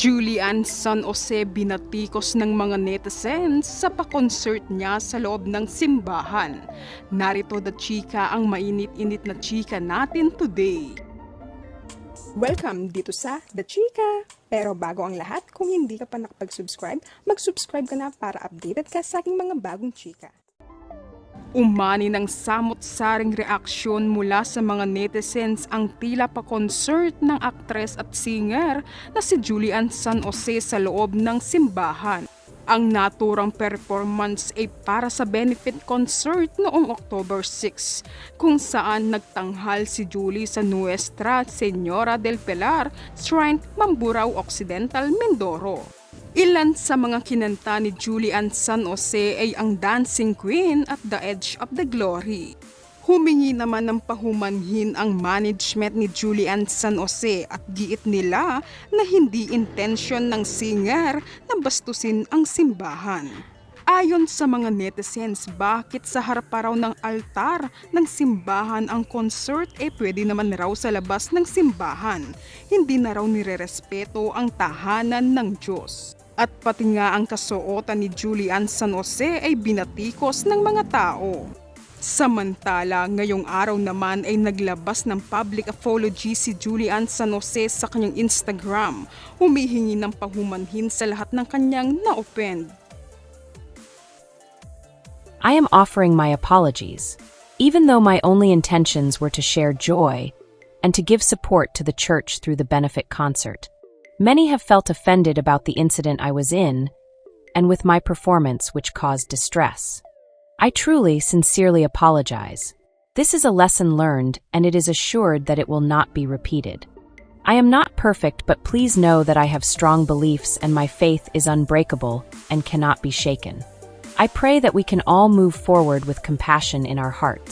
Julian San Jose binatikos ng mga netizens sa pa-concert niya sa loob ng simbahan. Narito the chika ang mainit-init na chika natin today. Welcome dito sa The Chica! Pero bago ang lahat, kung hindi ka pa nakapag-subscribe, mag-subscribe ka na para updated ka sa aking mga bagong chika. Umani ng samot-saring reaksyon mula sa mga netizens ang tila pa-concert ng aktres at singer na si Julian San Jose sa loob ng simbahan. Ang naturang performance ay para sa benefit concert noong October 6 kung saan nagtanghal si Julie sa Nuestra Señora del Pilar Shrine, Mamburao Occidental, Mindoro. Ilan sa mga kinanta ni Julian San Jose ay ang Dancing Queen at The Edge of the Glory. Humingi naman ng pahumanhin ang management ni Julian San Jose at giit nila na hindi intensyon ng singer na bastusin ang simbahan. Ayon sa mga netizens, bakit sa harap raw ng altar ng simbahan ang concert eh pwede naman raw sa labas ng simbahan. Hindi na raw nirerespeto ang tahanan ng Diyos. At pati nga ang kasuotan ni Julian San Jose ay binatikos ng mga tao. Samantala, ngayong araw naman ay naglabas ng public apology si Julian San Jose sa kanyang Instagram. Humihingi ng pahumanhin sa lahat ng kanyang na-offend. I am offering my apologies, even though my only intentions were to share joy and to give support to the church through the benefit concert. Many have felt offended about the incident I was in and with my performance, which caused distress. I truly, sincerely apologize. This is a lesson learned, and it is assured that it will not be repeated. I am not perfect, but please know that I have strong beliefs and my faith is unbreakable and cannot be shaken. I pray that we can all move forward with compassion in our hearts.